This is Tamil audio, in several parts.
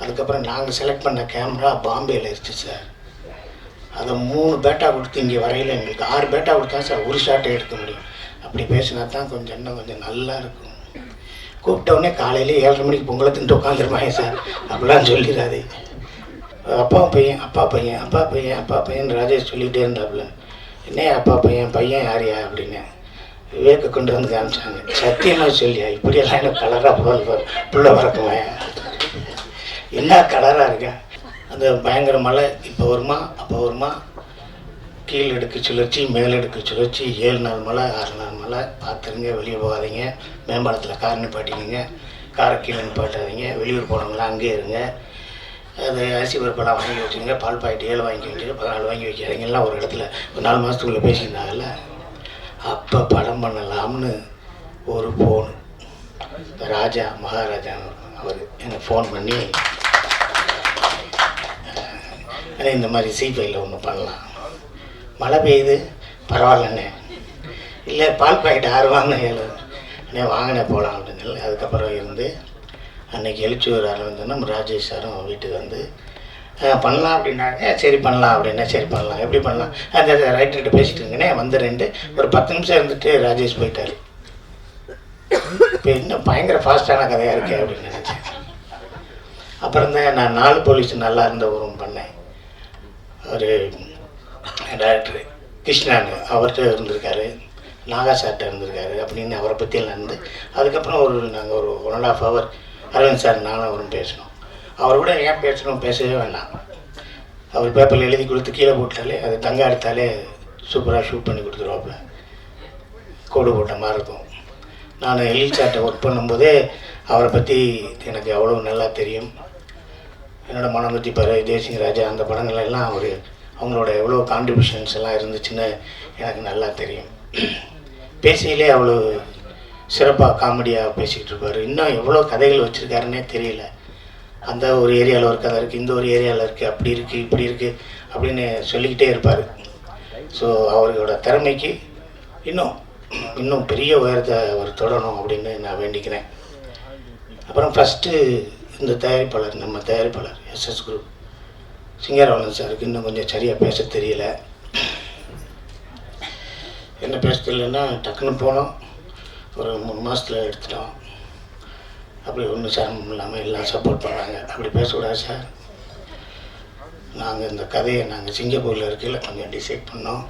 அதுக்கப்புறம் நாங்கள் செலக்ட் பண்ண கேமரா பாம்பேயில் இருந்துச்சு சார் அதை மூணு பேட்டா கொடுத்து இங்கே வரையில் எங்களுக்கு. ஆறு பேட்டா கொடுத்தா சார் ஒரு ஷாட்டை எடுக்க முடியும். அப்படி பேசினா தான் கொஞ்சம் இன்னும் கொஞ்சம் நல்லா இருக்கும். கூப்பிட்டவுடனே காலையில் ஏழரை மணிக்கு பொங்கலை தின்ட்டு உட்காந்துருப்பாங்க சார் அப்படிலாம் சொல்லிடாதே. அப்பா பையன் அப்பா பையன் அப்பா பையன் அப்பா பையன் ராஜேஷ் சொல்லிகிட்டே இருந்தாப்புல. என்ன அப்பா பையன் பையன் யாரியா அப்படின்னு. விவேக்க கொண்டு வந்து காமிச்சாங்க. சத்தியமாக சொல்லியா? இப்படியெல்லாம் எனக்கு கலராக புள்ள பிள்ளை வரக்குமா என்ன கலராக இருக்கா? அந்த பயங்கர மழை இப்போ வருமா அப்போ வருமா? கீழ் எடுக்க சுழற்சி மேல் எடுக்க சுழற்சி ஏழு நாள் மழை ஆறு நாள் மழை. பார்த்துருங்க வெளியே போகாதீங்க. மேம்பாலத்தில் கார் நிப்பாட்டிங்க காரை கீழே நிப்பாட்டாதீங்க. வெளியூர் போனவங்களாம் அங்கேயே இருங்க. அது அரிசி பருப்பெல்லாம் வாங்கி வச்சுங்க பால் பாக்கெட் ஏழு வாங்கி வச்சுங்க பதினாலு வாங்கி வைக்காதீங்கலாம் ஒரு இடத்துல ஒரு நாலு மாதத்துக்குள்ளே பேசியிருந்தாங்கல்ல. அப்போ படம் பண்ணலாம்னு ஒரு ஃபோன் ராஜா மகாராஜா அவர். எனக்கு ஃபோன் பண்ணி அண்ணே இந்த மாதிரி சீஃபைல ஒன்று பண்ணலாம். மழை பெய்யுது பரவாயில்லண்ணே. இல்லை பால் பாக்கெட் ஆறு வாங்கினேன் ஏழு. அண்ணே வாங்கினே போகலாம் அப்படின்னு அதுக்கப்புறம் இருந்து அன்னைக்கு எழுச்சியூர் ஒரு நம்ம ராஜேஷ் சாரும் வீட்டுக்கு வந்து பண்ணலாம் அப்படின்னாங்க. சரி பண்ணலாம் அப்படின்னா சரி பண்ணலாம். எப்படி பண்ணலாம்? அந்த ரைட்டர்கிட்ட பேசிட்டு இருங்கண்ணே ரெண்டு ஒரு பத்து நிமிஷம் இருந்துட்டு ராஜேஷ் போயிட்டார். இப்போ இன்னும் பயங்கர ஃபாஸ்ட்டான கதையாக இருக்கே அப்படின்னு நினச்சேன். அப்புறம் தான் நான் நாலு போலீஸ் நல்லா இருந்த ஊரும் பண்ணேன். ஒரு டேரக்டர் கிருஷ்ணான் அவர்கிட்ட இருந்திருக்காரு நாகா சார்கிட்ட இருந்திருக்காரு அப்படின்னு அவரை பற்றியும் நடந்து அதுக்கப்புறம் ஒரு நாங்கள் ஒரு one and half hour Aravind sir நானும் அவரும் பேசணும் அவர் கூட ஏன் பேசணும் பேசவே வேண்டாம் அவர் பேப்பரில் எழுதி கொடுத்து கீழே போட்டாலே அது தங்க எடுத்தாலே சூப்பராக ஷூட் பண்ணி கொடுத்துருவாப்புல. கோடு போட்ட மாதிரி இருக்கும். நான் எழில் சார்ட்டை ஒர்க் பண்ணும்போதே அவரை பற்றி எனக்கு அவ்வளோ நல்லா தெரியும். என்னோடய மனம் பற்றி பாரு தேசிங்க ராஜா அந்த படங்கள் எல்லாம் அவர் அவங்களோட எவ்வளோ கான்ட்ரிபியூஷன்ஸ் எல்லாம் இருந்துச்சுன்னு எனக்கு நல்லா தெரியும். பேசியிலே அவ்வளோ சிறப்பாக காமெடியாக பேசிக்கிட்டு இருப்பார். இன்னும் எவ்வளோ கதைகள் வச்சுருக்காருன்னே தெரியல. அந்த ஒரு ஏரியாவில் ஒரு கதை இருக்குது இந்த ஒரு ஏரியாவில் இருக்குது அப்படி இருக்குது இப்படி இருக்குது அப்படின்னு சொல்லிக்கிட்டே இருப்பார். ஸோ அவர்களோட திறமைக்கு இன்னும் இன்னும் பெரிய உயரத்தை அவர் தொடணும் அப்படின்னு நான் வேண்டிக்கிறேன். அப்புறம் ஃபஸ்ட்டு இந்த தயாரிப்பாளர் நம்ம தயாரிப்பாளர் எஸ்எஸ் குரூப். சிங்கரவலன் சாருக்கு இன்னும் கொஞ்சம் சரியாக பேச தெரியல. என்ன பேச தெரியலன்னா டக்குன்னு போனோம். ஒரு மூணு மாதத்தில் எடுத்துட்டோம். அப்படி ஒன்றும் சிரமம் இல்லாமல் எல்லாம் சப்போர்ட் பண்ணுறாங்க அப்படி பேசக்கூடாது சார். நாங்கள் இந்த கதையை நாங்கள் சிங்கப்பூரில் இருக்கையில் கொஞ்சம் டிசைட் பண்ணோம்.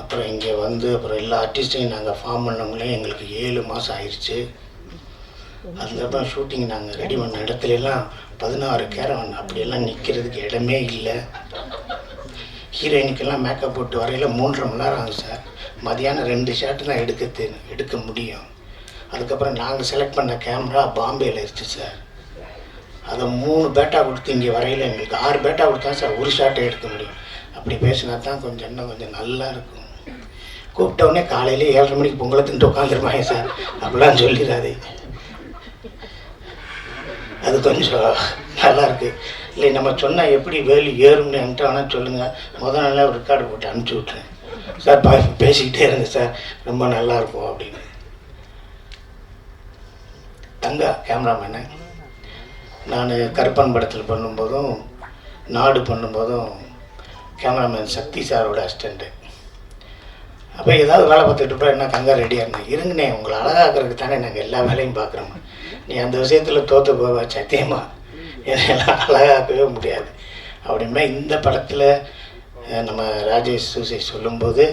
அப்புறம் இங்கே வந்து அப்புறம் எல்லா ஆர்டிஸ்டையும் நாங்கள் ஃபார்ம் பண்ணவங்களே எங்களுக்கு ஏழு மாதம் ஆயிடுச்சு அதுக்கப்புறம் ஷூட்டிங் நாங்கள் ரெடி பண்ண இடத்துல எல்லாம் பதினாறு கேரவன் அப்படியெல்லாம் நிற்கிறதுக்கு இடமே இல்லை. ஹீரோயினுக்கெல்லாம் மேக்கப் போட்டு வரையில் மூன்றரை மணி நேரம் ஆகும் சார் மதியானம் ரெண்டு ஷாட்டு தான் எடுக்க தெ- எடுக்க முடியும். அதுக்கப்புறம் நாங்கள் செலக்ட் பண்ண கேமரா பாம்பேயில் இருந்துச்சு சார் அதை மூணு பேட்டா கொடுத்து இங்கே வரையில் எங்களுக்கு ஆறு பேட்டா கொடுத்தா சார் ஒரு ஷாட்டை எடுக்க முடியும். அப்படி பேசினா தான் கொஞ்சம் இன்னும் கொஞ்சம் நல்லா இருக்கும். கூப்பிட்ட உடனே காலையில் ஏழரை மணிக்கு பொங்கலை தின்ட்டு உட்காந்துருப்பாங்க சார் அப்படிலாம் சொல்லிடாதே அது கொஞ்சம் நல்லாயிருக்கு. இல்லை நம்ம சொன்னால் எப்படி வேலி ஏறும்னு என்கிட்ட ஆனால் சொல்லுங்கள் முத நாளே ஒரு ரெக்கார்டு போட்டு அனுப்பிச்சி விட்றேன் சார் பா பேசிக்கிட்டே இருங்க சார். ரொம்ப நல்லா இருக்கும் அப்படின்னு. தங்கா கேமராமேனு நான் கருப்பன் படத்தில் பண்ணும்போதும் நாடு பண்ணும்போதும் கேமராமேன் சக்தி சாரோட அசிஸ்டண்ட்டு அப்போ ஏதாவது வேலை பார்த்துட்டு இருப்பா என்ன தங்கா ரெடியாக இருந்தேன். இருங்கண்ணே உங்களை அழகாக்கிறதுக்கு தானே நாங்கள் எல்லா வேலையும் பார்க்குறோம். நீ அந்த விஷயத்தில் தோற்று போவ சத்தியமாக இதெல்லாம் அழகாக்கவே முடியாது. அப்படின்னா இந்த படத்தில் நம்ம ராஜேஷ் சூசை சொல்லும்போது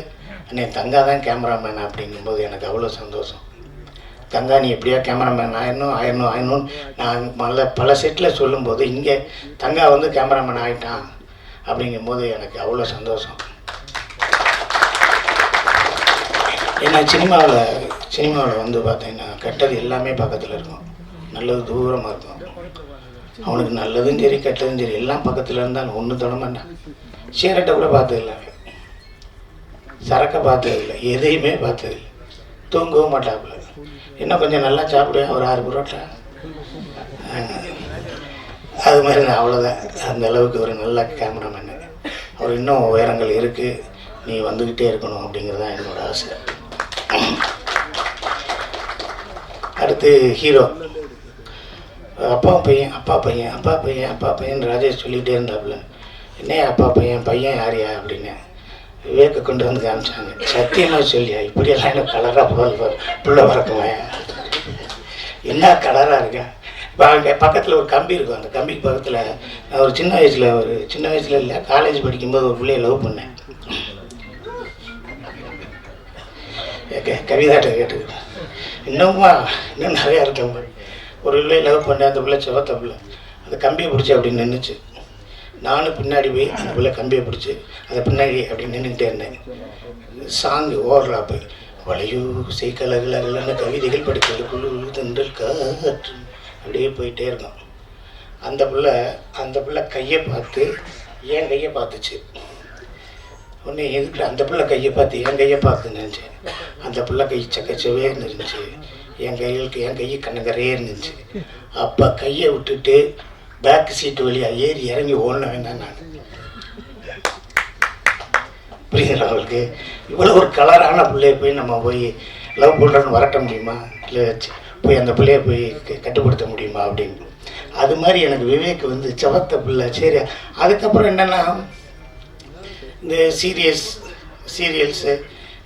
அண்ணே தங்கா தான் கேமராமேன்? அப்படிங்கும்போது எனக்கு அவ்வளோ சந்தோஷம். தங்கா நீ எப்படியா கேமராமேன்? ஆயிடணும் ஆயிடணும் ஆயிடணும் நான் பல பல செட்டில் சொல்லும்போது இங்கே தங்கா வந்து கேமராமேன் ஆகிட்டான் அப்படிங்கும்போது எனக்கு அவ்வளோ சந்தோஷம். ஏன்னா சினிமாவில் சினிமாவில் வந்து பார்த்தீங்கன்னா கெட்டது எல்லாமே பக்கத்தில் இருக்கும். நல்லது தூரமாக இருக்கும் அவனுக்கு நல்லதும் சரி கெட்டதும் சரி எல்லாம் பக்கத்தில் இருந்தாலும் ஒன்று தொடமாட்டான் சீரட்டை சிகரெட்டை கூட பார்த்ததில்ல. சரக்கை பார்த்ததில்லை எதையுமே பார்த்ததில்லை. தூங்கவும் மாட்டாப்புல. இன்னும் கொஞ்சம் நல்லா சாப்பிடுவேன் ஒரு ஆறு புரோட்டா. அது மாதிரி நான் அவ்வளோதான் அந்த அளவுக்கு ஒரு நல்ல கேமராமேன் அவர் இன்னும் உயரங்கள் இருக்குது நீ வந்துக்கிட்டே இருக்கணும் அப்படிங்கிறது தான் என்னோட ஆசை. அடுத்து ஹீரோ அப்பா பையன் அப்பா பையன் அப்பா பையன் அப்பா பையன் ராஜேஷ் சொல்லிகிட்டே இருந்தாப்புல. என்ன அப்பா பையன் பையன் யாரியா அப்படின்னு. விவேக்க கொண்டு வந்து காமிச்சாங்க. சத்தியமாக சொல்லியா? இப்படியெல்லாம் எனக்கு கலராக புள்ள பிள்ளை வரக்குவேன் என்ன கலராக இருக்கேன் இப்போ அங்கே பக்கத்தில் ஒரு கம்பி இருக்கும். அந்த கம்பிக்கு பக்கத்தில் நான் ஒரு சின்ன வயசில் ஒரு சின்ன வயசில் இல்லை காலேஜ் படிக்கும்போது ஒரு பிள்ளைய லவ் பண்ணேன். கவிதாட்ட கேட்டுக்கிட்டேன் இன்னமும் இன்னும் நிறையா இருக்கேன் ஒரு பிள்ளைய லவ் பண்ணேன் அந்த பிள்ளை செவத்த பிள்ளை அந்த கம்பியை பிடிச்சி அப்படி நின்றுச்சு நானும் பின்னாடி போய் அந்த பிள்ளை கம்பியை பிடிச்சி அதை பின்னாடி அப்படி நின்றுக்கிட்டே இருந்தேன். சாங்கு ஓவர்லாப்பு வளையு செய்கலகலகலன்னு கவிதைகள் படித்தது குழு தென்றல் காற்று அப்படியே போயிட்டே இருந்தோம். அந்த பிள்ளை அந்த பிள்ளை கையை பார்த்து என் கையை பார்த்துச்சு? உடனே எதுக்கு அந்த பிள்ளை கையை பார்த்து என் கையை பார்த்து நினச்சேன்? அந்த பிள்ளை கை சக்கச்சவே இருந்துச்சு. என் கையிலுக்கு என் கை கண்ணகரே இருந்துச்சு. அப்போ கையை விட்டுட்டு பேக் சீட்டு வழியாக ஏறி இறங்கி ஓடின வேண்டாம் நான். புரியுதுங்களா அவளுக்கு இவ்வளோ ஒரு கலரான பிள்ளைய போய் நம்ம போய் லவ் பண்ணுறோன்னு வரட்ட முடியுமா? இல்லை போய் அந்த பிள்ளைய போய் கட்டுப்படுத்த முடியுமா அப்படின்னு. அது மாதிரி எனக்கு விவேக் வந்து செவத்த பிள்ளை. சரி அதுக்கப்புறம் என்னென்னா இந்த சீரியஸ் சீரியல்ஸு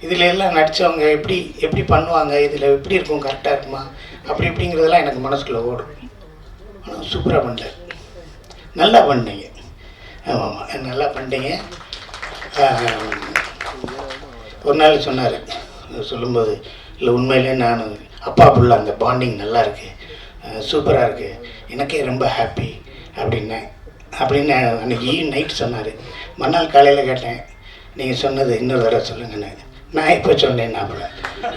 இதில் எல்லாம் நடித்தவங்க எப்படி எப்படி பண்ணுவாங்க இதில் எப்படி இருக்கும் கரெக்டாக இருக்குமா? அப்படி இப்படிங்கிறதெல்லாம் எனக்கு மனசுக்குள்ளே ஓடும். ஆனால் சூப்பராக பண்ணல. நல்லா பண்ணீங்க. ஆமாம் ஆமாம் நல்லா பண்ணிட்டீங்க ஒரு நாள் சொன்னார். சொல்லும்போது இல்லை உண்மையிலே நான் அப்பா புள்ள அந்த பாண்டிங் நல்லா இருக்குது சூப்பராக இருக்குது எனக்கே ரொம்ப ஹாப்பி அப்படின்னேன் அப்படின்னு அன்றைக்கி ஈவ் நைட் சொன்னார். மறுநாள் காலையில் கேட்டேன். நீங்கள் சொன்னது இன்னொரு தடவை சொல்லுங்கன்னு. நான் இப்போ சொன்னேன் நான்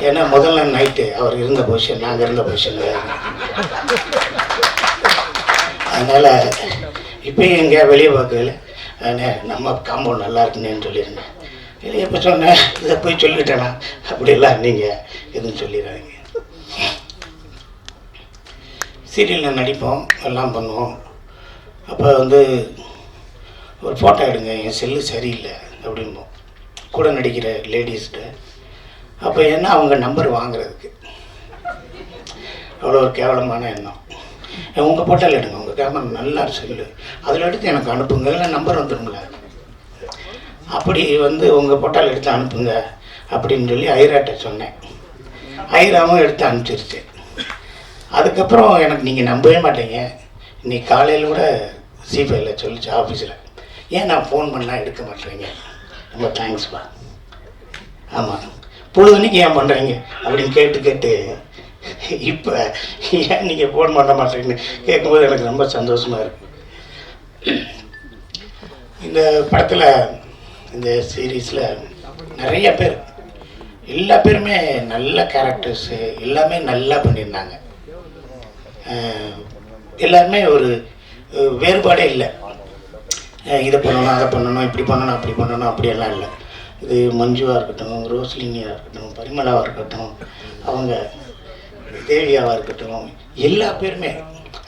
ஏன்னா முதல்ல நைட்டு அவர் இருந்த பொசிஷன் நாங்கள் இருந்த பொசிஷன் அதனால் இப்போயும் எங்கேயா வெளியே பார்க்கல. அண்ணே, நம்ம காம்பவுண்ட் நல்லா இருக்குன்னு சொல்லியிருந்தேன். இல்லை எப்போ சொன்னேன். இதை போய் சொல்லிட்டேனா? அப்படிலாம் நீங்கள் எதுவும் சொல்லிடுறாங்க சீரியலில் நடிப்போம் எல்லாம் பண்ணுவோம். அப்போ வந்து ஒரு ஃபோட்டோ எடுங்க என் செல்லு சரியில்லை அப்படிம்போம் கூட நடிக்கிற லேடிஸ்கிட்ட அப்போ என்ன அவங்க நம்பர் வாங்குறதுக்கு? அவ்வளோ ஒரு கேவலமான எண்ணம். உங்கள் போட்டால் எடுங்க. உங்கள் கேமரா நல்லா செல்லு. அதில் எடுத்து எனக்கு அனுப்புங்க. இல்லை நம்பர் வந்துடுங்க அப்படி வந்து உங்கள் போட்டால் எடுத்து அனுப்புங்க அப்படின்னு சொல்லி ஐராட்ட சொன்னேன். ஐராவும் எடுத்து அனுப்பிச்சிருச்சு. அதுக்கப்புறம் எனக்கு நீங்கள் நம்பவே மாட்டீங்க. இன்னைக்கு காலையில் கூட சிபிஐயில் சொல்லிச்சு ஆஃபீஸில் ஏன் நான் ஃபோன் பண்ணால் எடுக்க மாட்டேறீங்க ரொம்ப தேங்க்ஸ்ப்பா ஆமாம் பொழுதுனைக்கு ஏன் பண்ணுறீங்க அப்படின்னு கேட்டு கேட்டு இப்போ ஏன் நீங்கள் ஃபோன் பண்ண மாட்டேங்கன்னு கேட்கும்போது எனக்கு ரொம்ப சந்தோஷமாக இருக்கு. இந்த படத்தில் இந்த சீரீஸில் நிறைய பேர் எல்லா பேருமே நல்ல கேரக்டர்ஸு எல்லாமே நல்லா பண்ணியிருந்தாங்க. எல்லாருமே ஒரு வேறுபாடே இல்லை. இதை பண்ணணும் அதை பண்ணணும் இப்படி பண்ணணும் அப்படி பண்ணணும் அப்படியெல்லாம் இல்லை. இது மஞ்சுவாக இருக்கட்டும் ரோஸ்லினியாக இருக்கட்டும் பரிமளாவாக இருக்கட்டும் அவங்க தேவியாவாக இருக்கட்டும் எல்லா பேருமே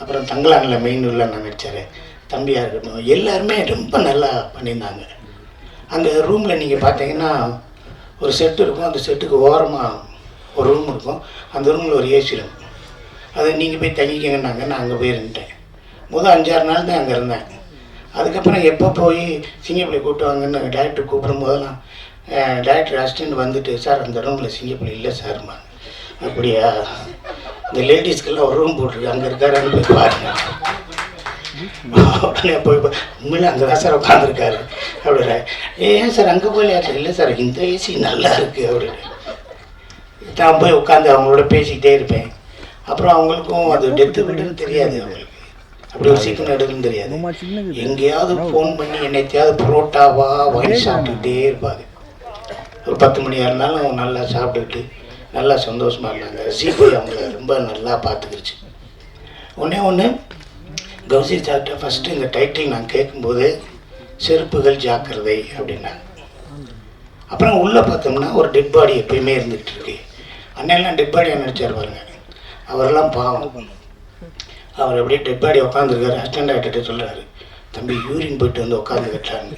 அப்புறம் தங்களாங்கில் மெயின் உள்ள நான் தம்பியாக இருக்கட்டும் எல்லாருமே ரொம்ப நல்லா பண்ணியிருந்தாங்க. அந்த ரூமில் நீங்கள் பார்த்தீங்கன்னா ஒரு செட்டு இருக்கும் அந்த செட்டுக்கு ஓரமாக ஒரு ரூம் இருக்கும். அந்த ரூமில் ஒரு ஏசி இருக்கும் அது நீங்கள் போய் தங்கிக்கங்கன்னாங்க நான் அங்கே போய் முதல் அஞ்சாறு நாள் தான் அங்கே இருந்தேன். அதுக்கப்புறம் எப்போ போய் சிங்கப்பிள்ளை கூப்பிட்டு வாங்கன்னு டேரக்டர் கூப்பிடும் போதெல்லாம் டேரக்டர் அசிஸ்டன்ட் வந்துட்டு சார் அந்த ரூமில் சிங்கப்பள்ளி இல்லை சார்மா அப்படியா? இந்த லேடிஸ்க்கெல்லாம் ஒரு ரூம் போட்டிருக்கு. அங்கே இருக்காருன்னு போய் பாருங்க. உடனே போய் உண்மையில அங்கே தான் சார் உட்காந்துருக்காரு அப்படின்னா ஏன் சார் அங்கே போய் இல்லை சார் இந்த ஏசி நல்லா இருக்குது அப்படின்னு நான் போய் உட்காந்து அவங்களோட பேசிக்கிட்டே இருப்பேன். அப்புறம் அவங்களுக்கும் அது டெத்து வீடுன்னு தெரியாது அவங்களுக்கு. அப்படி ஒரு சீக்கிரம் எடுக்குன்னு தெரியாது. எங்கேயாவது ஃபோன் பண்ணி என்னைத்தையாவது புரோட்டாவா வாங்கி சாப்பிட்டுக்கிட்டே இருப்பாங்க ஒரு பத்து மணியாக இருந்தாலும் அவங்க நல்லா சாப்பிட்டுக்கிட்டு நல்லா சந்தோஷமா இருந்தாங்க. சிபிஐ அவங்கள ரொம்ப நல்லா பார்த்துக்கிருச்சு. ஒன்றே ஒன்று கௌசி சார்கிட்ட ஃபஸ்ட்டு இந்த டைட்டில் நான் கேட்கும்போது செருப்புகள் ஜாக்கிரதை அப்படின்னாங்க. அப்புறம் உள்ளே பார்த்தோம்னா ஒரு டெட் பாடி எப்பயுமே இருந்துகிட்டு இருக்கு. அண்ணெல்லாம் டெட் பாடியாக நடிச்சார் பாருங்க. அவரெல்லாம் பாவம். அவர் அப்படியே டெட் பாடி உட்காந்துருக்காரு அசிஸ்டன்ட் டாக்டர்கிட்ட சொல்கிறாரு தம்பி யூரின் போயிட்டு வந்து உட்காந்துக்கிட்டாங்க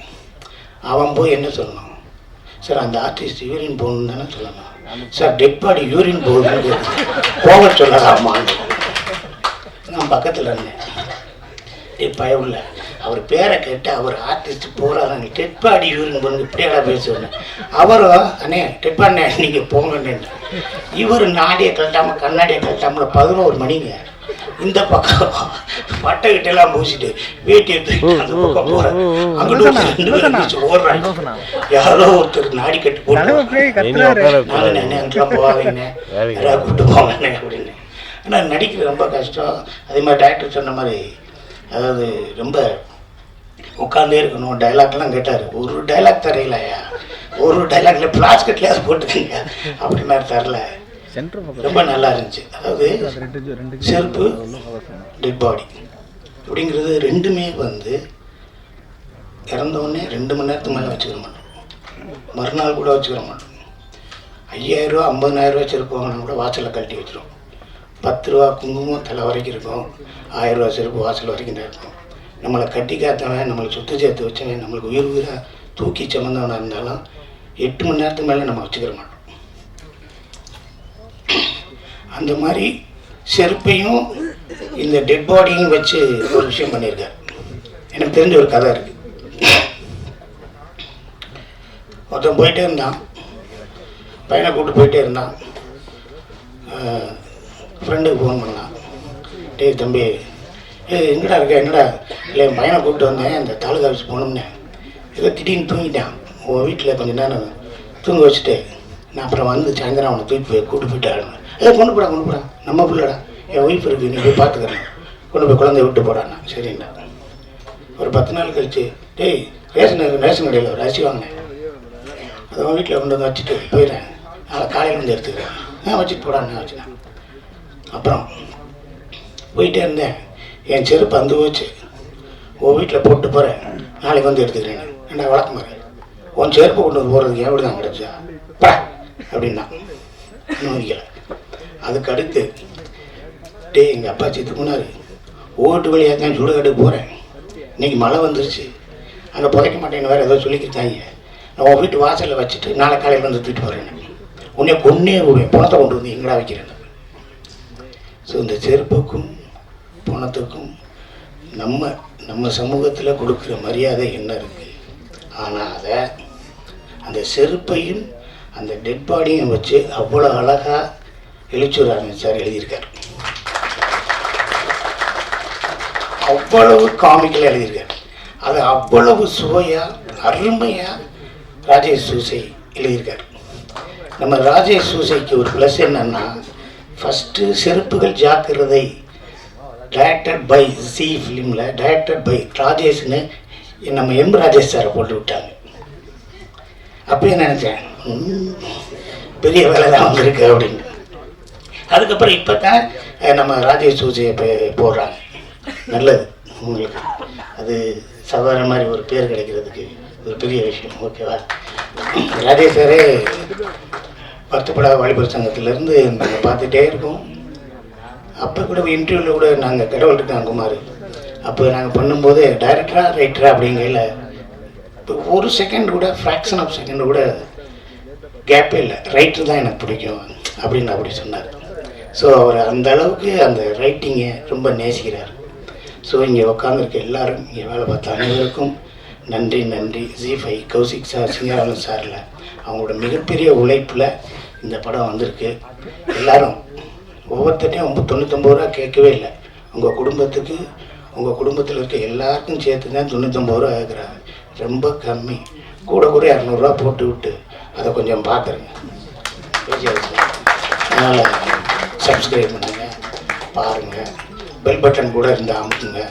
அவன் போய் என்ன சொல்லணும்? சார் அந்த ஆர்டிஸ்ட் யூரின் போகணுன்னு தானே சொல்லணும். சார் டெட் பாடி யூரின் போகுதுன்னு போக சொல்லலாமா நான் பக்கத்தில் இருந்தேன். ஏ பயவுள்ள அவர் பேரை கேட்டு அவர் ஆர்டிஸ்ட் போகிறாங்க டெட்பாடி யூரின் பொண்ணு இப்படியெல்லாம் பேசுவேன் அவரும் அண்ணே டெட்பாண்ணே நீங்கள் போங்கன்னு இவர் நாடியை கழட்டாமல் கண்ணாடியை கழட்டாமல் பதினோரு மணிங்க. இந்த பக்கம் பட்டைக்கிட்ட எல்லாம் பூசிட்டு வேட்டி எடுத்து அந்த பக்கம் போகிறேன் அங்கிட்டு ஓடுறாங்க. யாரோ ஒருத்தர் நாடி கட்டி போட்டு அங்கெல்லாம் போகாதீங்க. யாராவது கூப்பிட்டு போங்கண்ணே அப்படின்னு. ஆனால் நடிக்கிறது ரொம்ப கஷ்டம். அதே மாதிரி டாக்டர் சொன்ன மாதிரி அதாவது ரொம்ப உட்காந்தே இருக்கணும். டைலாக்லாம் கேட்டார். ஒரு டைலாக் தரையிலையா? ஒரு டைலாக்ல பிளாஸ் கட்லையாவது போட்டுக்கங்க. அப்படின்னு தரல. ரொம்ப நல்லா இருந்துச்சு. அதாவது செருப்பு டெட் பாடி அப்படிங்கிறது ரெண்டுமே வந்து இறந்தவுடனே ரெண்டு மணி நேரத்துக்கு மேலே வச்சுக்கிற மாட்டோம். மறுநாள் கூட வச்சுக்கிற மாட்டோம். ஐயாயிரரூவா ஐம்பதனாயிரரூவா செருப்பு வாங்கினா கூட வாசலில் கழட்டி வச்சிரும் பத்து ரூபா குங்குமம் தலை வரைக்கும் இருக்கும். ஆயிரம் ரூபா செருப்பு வாசல் வரைக்கும் தான் இருக்கும். நம்மளை கட்டி காத்தவன் நம்மளை சுத்த சேர்த்து வச்சவன் நம்மளுக்கு உயிர் உயிராக தூக்கி சுமந்தவனாக இருந்தாலும் எட்டு மணி நேரத்துக்கு மேலே நம்ம வச்சுக்கிற மாட்டோம். அந்த மாதிரி செருப்பையும் இந்த டெட் பாடியும் வச்சு ஒரு விஷயம் பண்ணியிருக்காரு. எனக்கு தெரிஞ்ச ஒரு கதை இருக்கு. ஒருத்தன் போயிட்டே இருந்தான். பையனை கூப்பிட்டு போயிட்டே இருந்தான். ஃப்ரெண்டுக்கு ஃபோன் பண்ணான். டேய் தம்பி ஏ எங்கடா இருக்க? என்னடா? இல்லை என் பையனை கூப்பிட்டு வந்தேன். இந்த தாலுகா ஆஃபீஸ் போகணும்னே. ஏதோ திடீர்னு தூங்கிட்டான். உன் வீட்டில் கொஞ்ச நேரம் தூங்க வச்சுட்டு நான் அப்புறம் வந்து சாயந்தரம் அவனை தூக்கி போய் கூட்டு போயிட்டாருன்னு ஏ கொண்டு போடா கொண்டு போடா. நம்ம பிள்ளைடா. என் ஒய்ஃப் இருக்குது நீ போய் பார்த்துக்கிறேன் கொண்டு போய் குழந்தைய விட்டு போடாண்ணா சரிண்ணா ஒரு பத்து நாள் கழிச்சு டேய் ரேஷன் ரேஷன் கடையில் ஒரு அரிசி வாங்கினேன். அதை உன் வீட்டில் கொண்டு வந்து வச்சுட்டு போயிடுறேன். நாளை காலையில் வந்து எடுத்துக்கிறேன். நான் வச்சுட்டு போடாண்ணா வச்சுனேன் அப்புறம் போயிட்டே இருந்தேன். என் செருப்பு அந்து போச்சு. உன் வீட்டில் போட்டு போகிறேன் நாளைக்கு வந்து எடுத்துக்கிறேன். என்ன வழக்கம் மாதிரி உன் செருப்பு கொண்டு வந்து போகிறதுக்கு எப்படி தான் கிடச்சா? பா! அப்படின்னா. அனுமதிக்கலை அதுக்கு அடுத்து டேய் எங்கள் அப்பா செத்து ஓட்டு வழியாக தான் சுடுகாட்டுக்கு போகிறேன் இன்னைக்கு மழை வந்துருச்சு. அங்கே புதைக்க மாட்டேன்னு வேறு ஏதோ சொல்லிக்கிட்டாங்க. நான் உன் வீட்டு வாசலில் வச்சுட்டு நாளை காலையில் வந்து தூக்கிட்டு போகிறேன் உன்னை கொன்னே விடுவேன். பணத்தை கொண்டு வந்து எங்கடா வைக்கிறேன் ஸோ இந்த செருப்புக்கும் பணத்துக்கும் நம்ம நம்ம சமூகத்தில் கொடுக்குற மரியாதை என்ன இருக்குது ஆனால் அதை அந்த செருப்பையும் அந்த டெட் பாடியும் வச்சு அவ்வளோ அழகாக எழுச்சூர் சார் எழுதியிருக்கார். அவ்வளவு காமிக்கலாக எழுதியிருக்கார். அது அவ்வளவு சுவையாக அருமையாக ராஜேஷ் சூசை எழுதியிருக்கார். நம்ம ராஜேஷ் சூசைக்கு ஒரு ப்ளஸ் என்னன்னா first Seruppugal Jakkirathai directed by C ஃபிலிமில் டைரக்டட் பை ராஜேஷ்னு நம்ம எம் ராஜேஷ் சாரை போட்டு விட்டாங்க. அப்பயே நினச்சேன்? பெரிய வேலை தான் வந்திருக்கு அப்படின்னு. அதுக்கப்புறம் இப்போ தான் நம்ம ராஜேஷ் சூசையை போடுறாங்க. நல்லது உங்களுக்கு. அது சவார மாதிரி ஒரு பேர் கிடைக்கிறதுக்கு ஒரு பெரிய விஷயம் ஓகேவா? ராஜேஷ் சாரே பத்துப்படா வாலிபர் சங்கத்திலேருந்து நாங்கள் பார்த்துட்டே இருக்கோம். அப்போ கூட இன்டர்வியூவில் கூட நாங்கள் கடவுள் இருக்காங்க குமார். அப்போ நாங்கள் பண்ணும்போது டைரக்டரா ரைட்டரா அப்படிங்கையில் இப்போ ஒரு செகண்ட் கூட ஃப்ராக்ஷன் ஆஃப் செகண்ட் கூட கேப்பே இல்லை. ரைட்டர் தான் எனக்கு பிடிக்கும் அப்படின்னு அப்படி சொன்னார். ஸோ அவர் அந்த அளவுக்கு அந்த ரைட்டிங்கை ரொம்ப நேசிக்கிறார். ஸோ இங்கே உட்காந்துருக்க எல்லாரும் இங்கே வேலை பார்த்த அனைவருக்கும் நன்றி நன்றி. ஜி ஃபை கௌசிக் சார் சிங்காரன் சாரில் அவங்களோட மிகப்பெரிய உழைப்பில் இந்த படம் வந்திருக்கு. எல்லாரும் ஒவ்வொருத்தட்டையும் ஒம்பது தொண்ணூத்தொம்பது ரூபா கேட்கவே இல்லை. உங்கள் குடும்பத்துக்கு உங்கள் குடும்பத்தில் இருக்க எல்லாருக்கும் சேர்த்து தான் தொண்ணூத்தொம்பது ரூபா கேட்குறாங்க. ரொம்ப கம்மி. கூட கூட இரநூறுவா போட்டு விட்டு அதை கொஞ்சம் பார்த்துருங்க. அதனால் சப்ஸ்கிரைப் பண்ணுங்கள் பாருங்கள் பெல் பட்டன் கூட இருந்தால் அமுத்துங்க.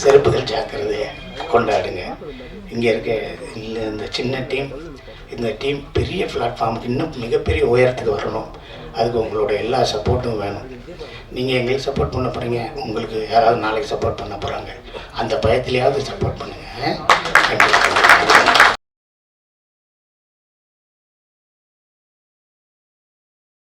செருப்புகள் ஜாக்கிரதையை கொண்டாடுங்க. இங்கே இருக்க இல்லை இந்த சின்ன டீம் இந்த டீம் பெரிய பிளாட்ஃபார்முக்கு இன்னும் மிகப்பெரிய உயரத்துக்கு வரணும். அதுக்கு உங்களோட எல்லா சப்போர்ட்டும் வேணும். நீங்கள் எங்களுக்கு சப்போர்ட் பண்ண போகிறீங்க உங்களுக்கு யாராவது நாளைக்கு சப்போர்ட் பண்ண போகிறாங்க அந்த பயத்திலேயாவது சப்போர்ட் பண்ணுங்கள்